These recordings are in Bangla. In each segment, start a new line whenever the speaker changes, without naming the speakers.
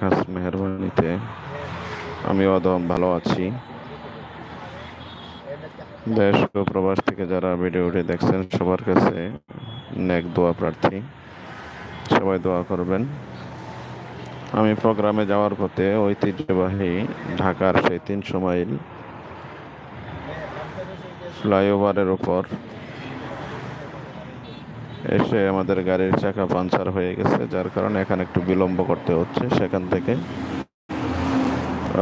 খাস মেহরবানিতে, আমি অদম ভালো আছি। দেশ ও প্রবাস থেকে যারা ভিডিওটি দেখছেন, সবার কাছে নেক দোয়া প্রার্থী। সবাই দোয়া করবেন। আমি প্রোগ্রামে যাওয়ার পথে ঐতিহ্যবাহী ঢাকার সেই তিনশো মাইল ফ্লাইওভারের ওপর এসে আমাদের গাড়ির চাকা পাঞ্চার হয়ে গেছে, যার কারণে এখানে একটু বিলম্ব করতে হচ্ছে সেখান থেকে।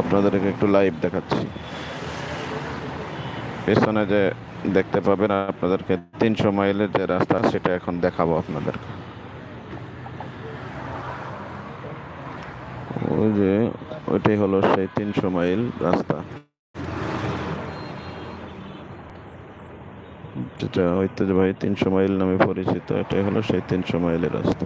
আপনাদেরকে একটু লাইভ দেখাচ্ছি। পেছনে যে দেখতে পাবেন আপনাদেরকে তিনশো মাইলের যে রাস্তা, সেটা এখন দেখাবো আপনাদেরকে। ওই যে, ওইটাই হলো সেই তিনশো মাইল রাস্তা। যেটা ঐতিহ্যবাহী তিনশো মাইল নামে পরিচিত, এটাই হলো সেই তিনশো মাইলের রাস্তা।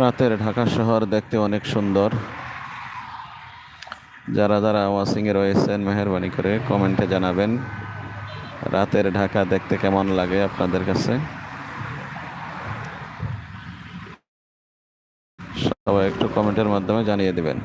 রাতের ঢাকা শহর দেখতে অনেক সুন্দর। যারা যারা ওয়াসিংয়ে রয়েছেন, মেহরবানি করে কমেন্টে জানাবেন রাতের ঢাকা দেখতে কেমন লাগে আপনাদের কাছে। সবাই একটু কমেন্টের মাধ্যমে জানিয়ে দেবেন।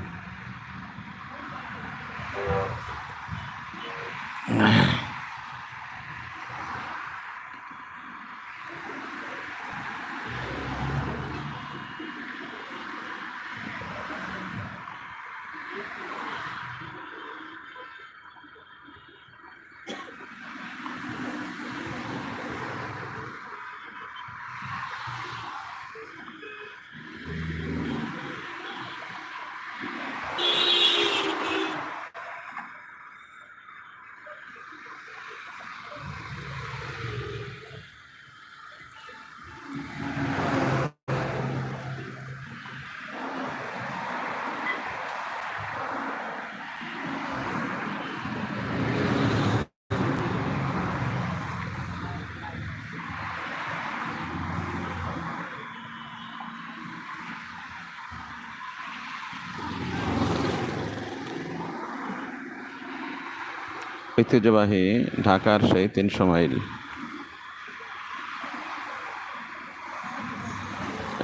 ঐতিহ্যবাহী ঢাকার সেই তিনশো মাইল।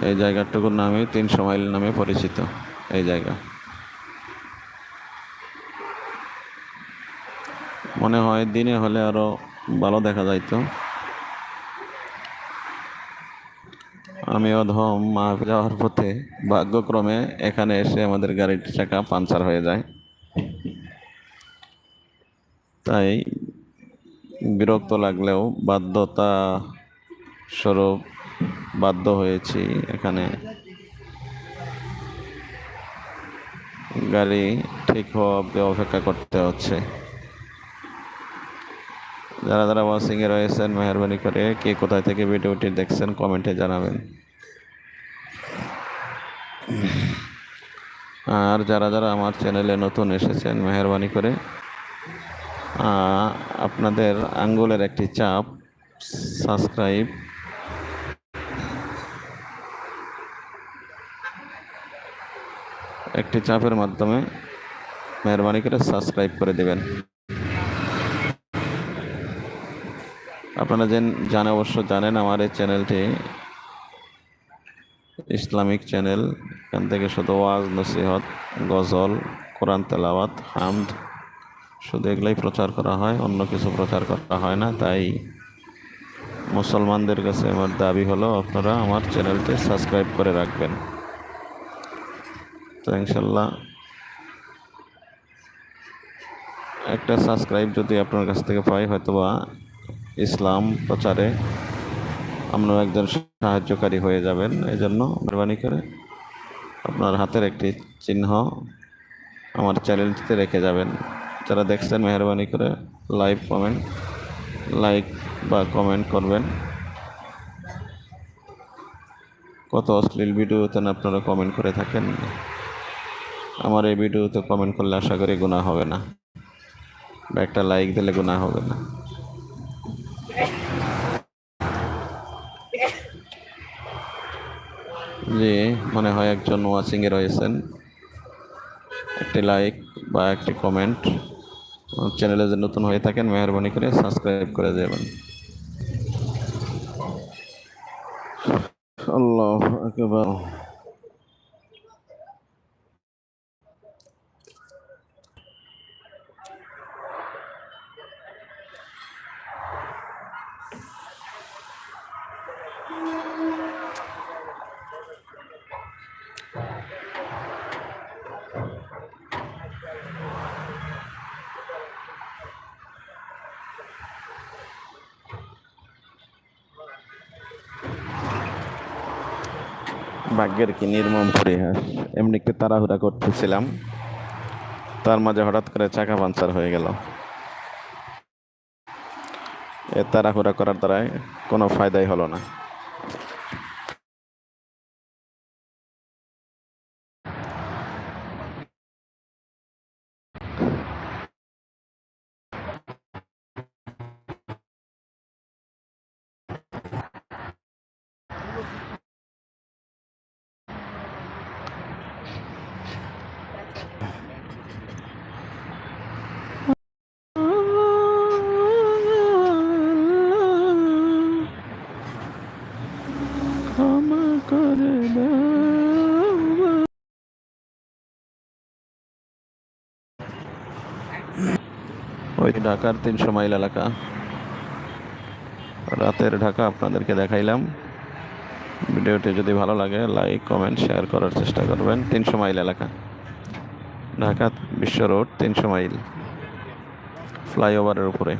এই জায়গাটুকুর নামে তিনশো মাইল নামে পরিচিত, এই জায়গা। মনে হয় দিনে হলে আরও ভালো দেখা যাইতো। আমি অধম মা যাওয়ার পথে ভাগ্যক্রমে এখানে এসে আমাদের গাড়ির চাকা পাঞ্চার হয়ে যায়। তাই বিরক্ত লাগলেও বাধ্যতা স্বরূপ বাধ্য হয়েছি এখানে। গাড়ি ঠিক হওয়া অব্দি অপেক্ষা করতে হচ্ছে। যারা যারা ওয়াশিংয়ে রয়েছেন, মেহরবানি করে কে কোথায় থেকে ভিডিওটি দেখছেন কমেন্টে জানাবেন। আর যারা যারা আমার চ্যানেলে নতুন এসেছেন, মেহরবানি করে আপনাদের আঙ্গুলের একটি চাপ সাবস্ক্রাইব একটি চাপের মাধ্যমে মেহরবানি করে সাবস্ক্রাইব করে দেবেন। আপনারা যেন জানে অবশ্য জানেন আমার এই চ্যানেলটি ইসলামিক চ্যানেল। এখান থেকে শুধু ওয়াজ, নসিহত, গজল, কোরআন তেলাওয়াত, হামদ শুধু এগুলাই প্রচার করা হয়, অন্য কিছু প্রচার করা হয় না। তাই মুসলমানদের কাছে আমার দাবি হলো, আপনারা আমার চ্যানেলটি সাবস্ক্রাইব করে রাখবেন। তো ইনশাল্লাহ একটা সাবস্ক্রাইব যদি আপনার কাছ থেকে পাই, হয়তোবা ইসলাম প্রচারে আপনার একজন সাহায্যকারী হয়ে যাবেন। এই জন্য মেহরবানি করে আপনার হাতের একটি চিহ্ন আমার চ্যানেলটিতে রেখে যাবেন। যারা দেখছেন, মেহরবানি করে লাইভ কমেন্ট লাইক বা কমেন্ট করবেন। কত অশ্লীল ভিডিওতে আপনারা কমেন্ট করে থাকেন। আমার এই ভিডিওতে কমেন্ট করলে আশা করি গুণা হবে না। বা একটা লাইক দিলে গুণা হবে না। জি, মনে হয় একজন ওয়াচিংয়ে রয়েছেন। একটি লাইক বা একটি কমেন্ট চ্যানেলে যে নতুন হয়ে থাকেন মেহরবানি করে সাবস্ক্রাইব করে যাবেন আল্লাহ একবার ভাগ্যের কি নির্মম পরিহাস? এমনি একটু তাড়াহুড়া করতেছিলাম। তার মাঝে হঠাৎ করে চাকা পাঞ্চার হয়ে গেল। এ তাড়াহুড়া করার দ্বারাই কোনো ফায়দাই হলো না। ওই ঢাকার তিনশো মাইল এলাকা। রাতের ঢাকা আপনাদেরকে দেখাইলাম। ভিডিওটি যদি ভালো লাগে, লাইক, কমেন্ট, শেয়ার করার চেষ্টা করবেন। তিনশো মাইল এলাকা। ঢাকা বিশ্ব রোড, তিনশো মাইল। ফ্লাইওভারের উপরে।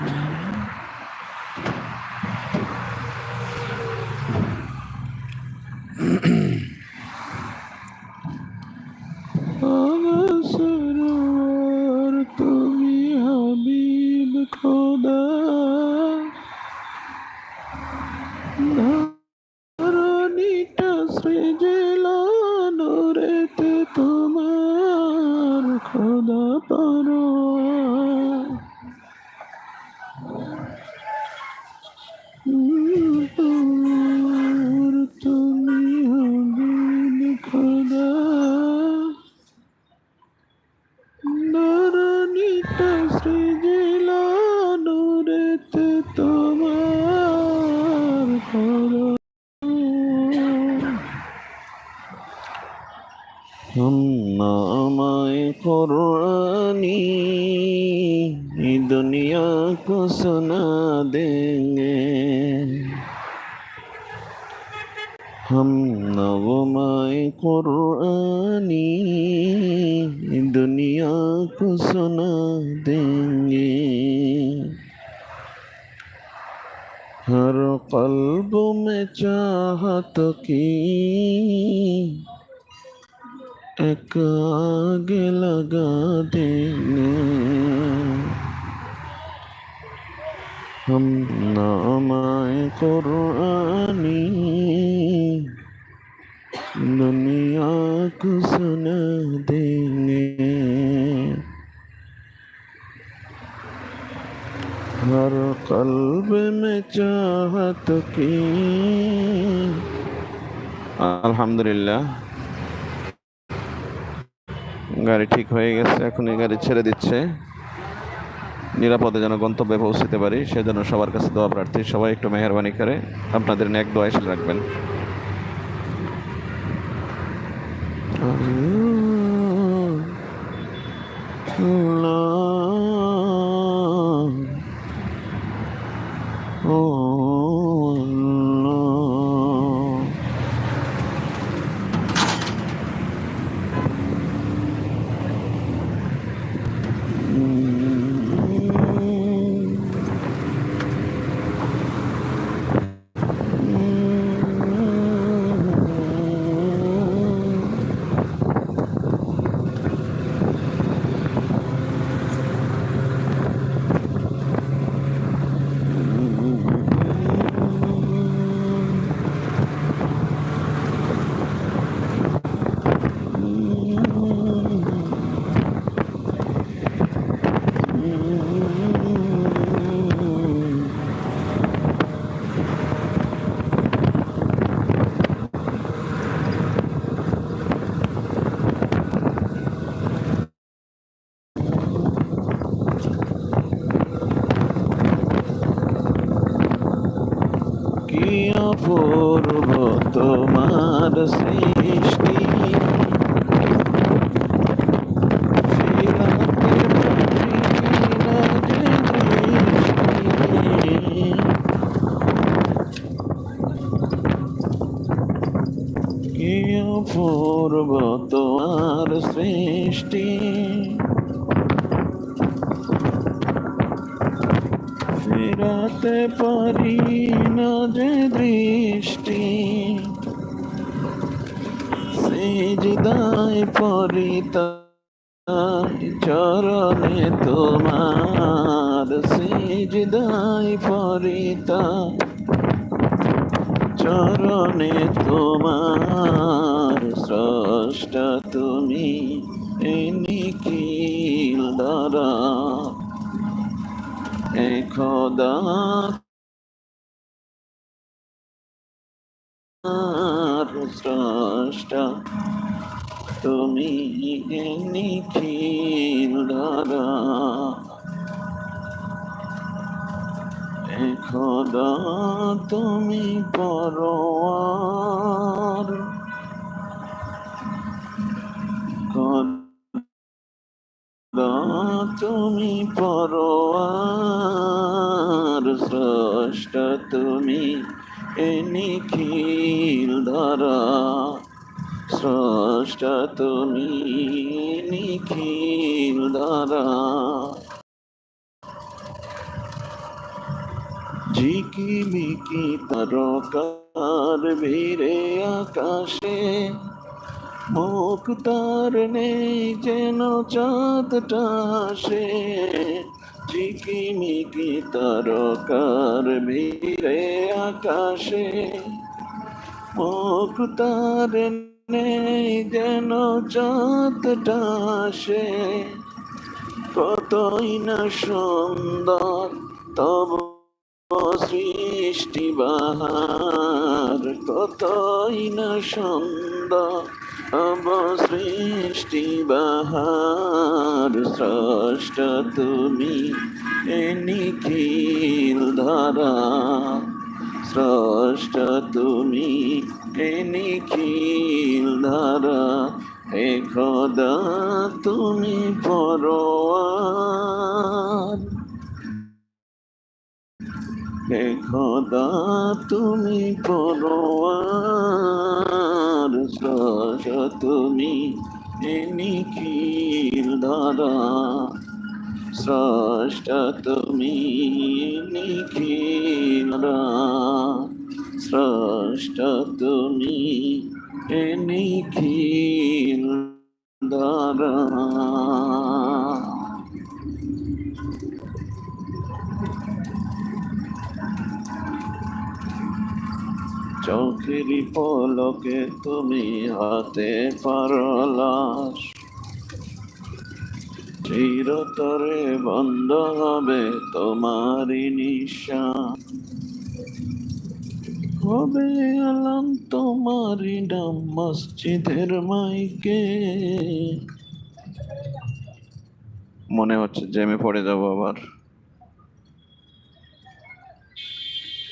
Mm-hmm. Среди हम नामाए कुरानी दुनिया को सुना देंगे हर कल्ब में चाहत की আলহামদুলিল্লাহ গাড়ি ঠিক হয়ে গেছে এখন এই গাড়ি ছেড়ে দিচ্ছে নিরাপদে যেন গন্তব্যে পৌঁছতে পারি, সেজন্য সবার কাছে দোয়া প্রার্থী, সবাই একটু মেহরবানি করে আপনাদের নেক দোয়া এসে রাখবেন আল্লাহ আল্লাহ ও আল্লাহ কি অপূর্ব তোমার সৃষ্টি। সেজদায় পরিতাই চরণে তোমার সেজদায় পরিতা চরণে তোমার স্রষ্টা তুমি নিখিল দ্বারা। খোদা স্রষ্টা তুমি নিখিল ধারা এ খোদা তুমি পরোয়ার। তুমি পরোয়ার স্রষ্টা তুমি নিখিল ধারা স্রষ্টা তুমি নিখিল ধারা ঝিকিমিকি তারকার ভিড়ে আকাশে মুখ তার নেই যেন চাঁদটা সে ঝিকিমিকি তারকার ভিড়ে আকাশে, মুখ তার নেই যেন চাঁদটা সে কতই না সুন্দর তব সৃষ্টি বাহার, কতই না সুন্দর সৃষ্টি বাহার স্রষ্ট তুমি এ নিখিল ধারা। স্রষ্ট তুমি এ নিখিল ধারা। হে খোদা, তুমি পরোয়ার। হে খোদা, তুমি পরোয়ার। স্রষ্ট তুমি নিখিল ধারা স্রষ্টা তুমি নিখিল স্রষ্টা তুমি নিখিল ধারা চোখেরই পলকে তুমি হাতে পারলাস চিরতরে বন্ধ হবে তোমারই নিঃশ্বাস হবে আলাম তোমারই নাম মসজিদের মাইকে। মনে হচ্ছে জেমে পড়ে যাব আবার।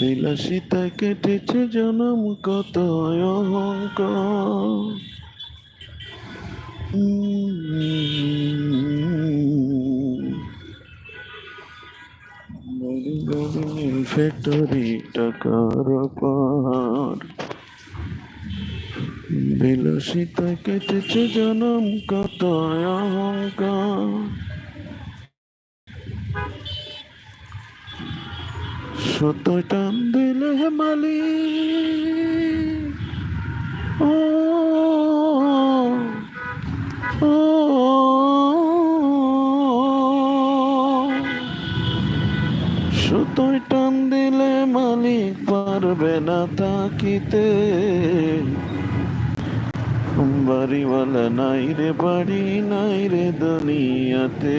বিলাসিতা কেটেছে জনম কত অহংকার। ফ্যাক্টরি টাকার পাহাড় বিলাসিতা কেটেছে জনম কত অহংকার। সত টান দিলে মালি ও ও টান দিলে মালিক পারবে না তাকিতে। বাড়িওয়ালা নাই রে, বাড়ি নাই রে দুনিয়াতে।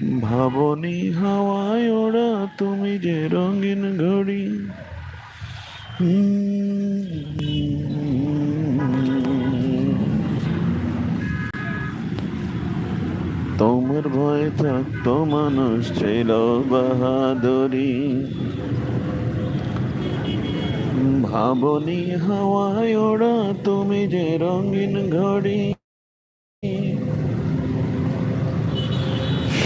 ভাবনি হাওয়ায় ওরা তুমি যে রঙিন ঘড়ি। তোমার ভয় থাকতো মানুষ ছিল বাহাদুরি। ভাবনি হাওয়ায় ওরা তুমি যে রঙিন ঘড়ি।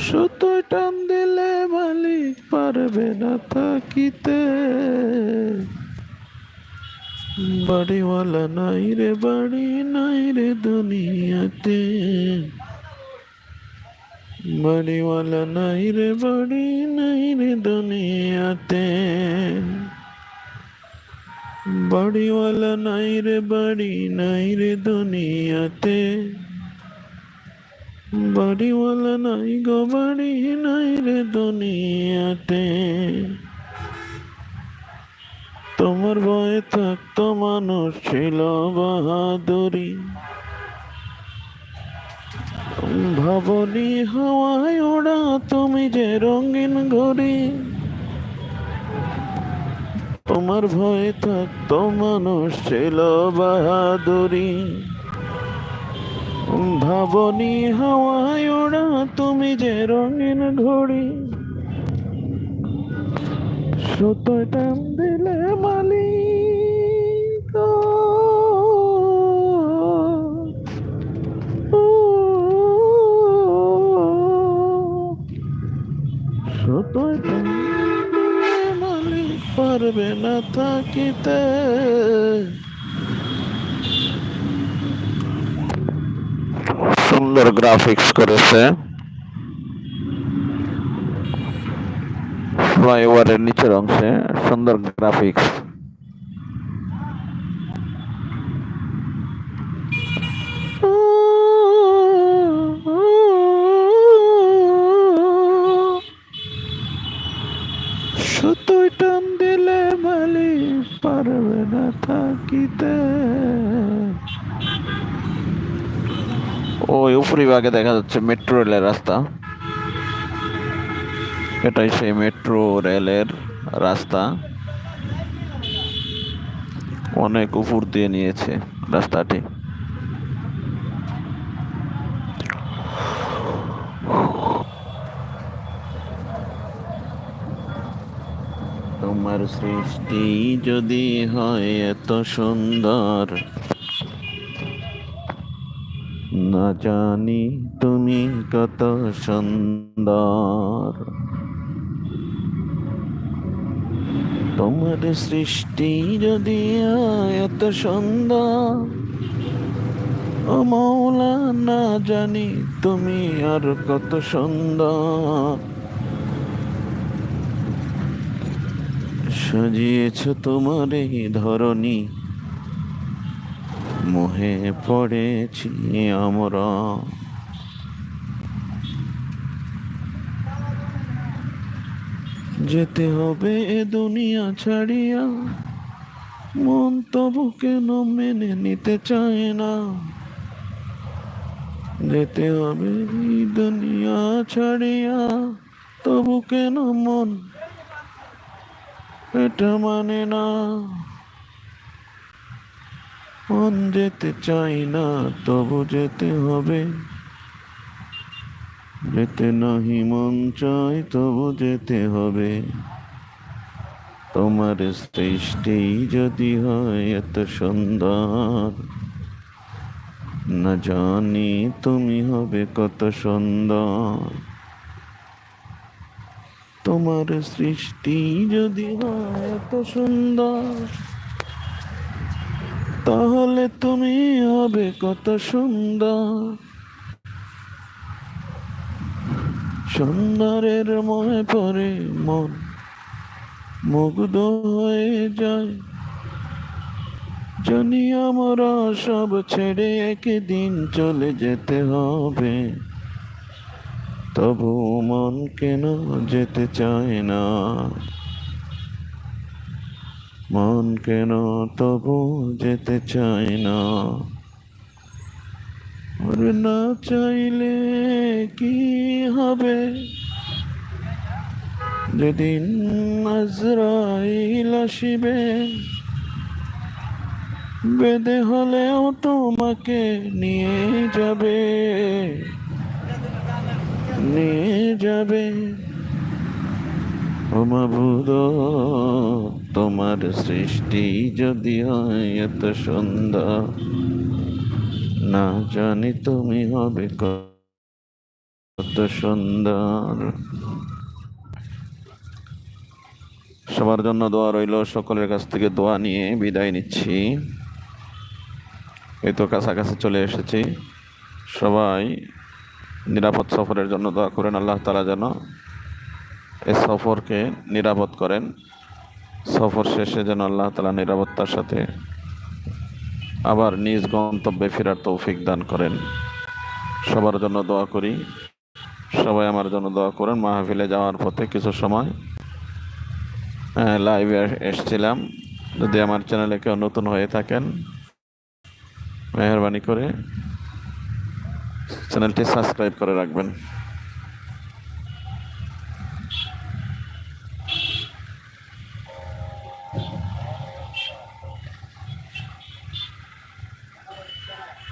সুতোয় টান দিলে মালিক পারবে না থাকিতে বাড়িওয়ালা নাই রে বাড়ি বাড়িওয়ালা নাই গো, বাড়ি নাই রে দুনিয়াতে। তোমার ভয়ে থাকতো মানুষ ছিল বাহাদুরি। ভাবনি হাওয়ায় ওড়া তুমি যে রঙিন ঘড়ি। তোমার ভয়ে থাকতো মানুষ ছিল বাহাদুরি। ধাবনি হাওয়ায় ওড়া, তুমি যে রঙিন ঘড়ি। সুতোয় টান দিলে মালিক সুতোয় টান দিলে মালিক, পারবে না থাকিতে। সুন্দর গ্রাফিক্স করেছে ফ্লাইওভারের নিচের অংশে সুন্দর গ্রাফিক্স উপরিভাগে দেখা যাচ্ছে মেট্রো রেলের রাস্তা। এটাই সেই মেট্রো রেলের রাস্তা। অনেক উপর দিয়ে নিয়েছে রাস্তাটি। তোমার সৃষ্টি যদি হয় এত সুন্দর না জানি তুমি কত সুন্দর। তোমার সৃষ্টি যদি এত সুন্দর, ও মৌলা, না জানি তুমি আর কত সুন্দর। সাজিয়েছ তোমার এই ধরনী মোহে পড়েছি আমরা। যেতে হবে এ দুনিয়া ছাড়িয়া, মন তবু কেন মেনে নিতে চায় না? যেতে হবে দুনিয়া ছাড়িয়া, তবু কেন মন এটা মানে না? মন যেতে চাই না, তবু যেতে হবে। যেতে নাহি মন চাই তবু যেতে হবে। তোমার সৃষ্টি যদি হয়, এত সুন্দর। না জানি তুমি হবে কত সুন্দর। তোমার সৃষ্টি যদি হয়, এত সুন্দর। তাহলে তুমি হবে কত সুন্দর। সুন্দরের মনে পড়ে মন মুগ্ধ হয়ে যায়। জানি আমরা সব ছেড়ে একদিন চলে যেতে হবে। তবু মন কেন যেতে চায় না? মন কেন তবু যেতে চায় না? আর না চাইলে কি হবে? যেদিন আজরাইল আসিবে, বেদে হলেও তোমাকে নিয়ে যাবে নিয়ে যাবে। অমাবুদ তোমার সৃষ্টি যদি হয় এত সুন্দর না জানি তুমি হবে কত সুন্দর। সবার জন্য দোয়া রইল, সকলের কাছ থেকে দোয়া নিয়ে বিদায় নিচ্ছি। এই তো কাছাকাছি চলে এসেছি। সবাই নিরাপদ সফরের জন্য দোয়া করেন, আল্লাহ তালা যেন এই সফরকে নিরাপদ করেন। সফর শেষে যেন আল্লাহ তালা নিরাপত্তার সাথে আবার নিজ গন্তব্যে ফেরার তৌফিক দান করেন। সবার জন্য দোয়া করি। সবাই আমার জন্য দোয়া করেন। মাহফিলে যাওয়ার পথে কিছু সময় লাইভে এসছিলাম। যদি আমার চ্যানেলে কেউ নতুন হয়ে থাকেন, মেহরবানি করে চ্যানেলটি সাবস্ক্রাইব করে রাখবেন।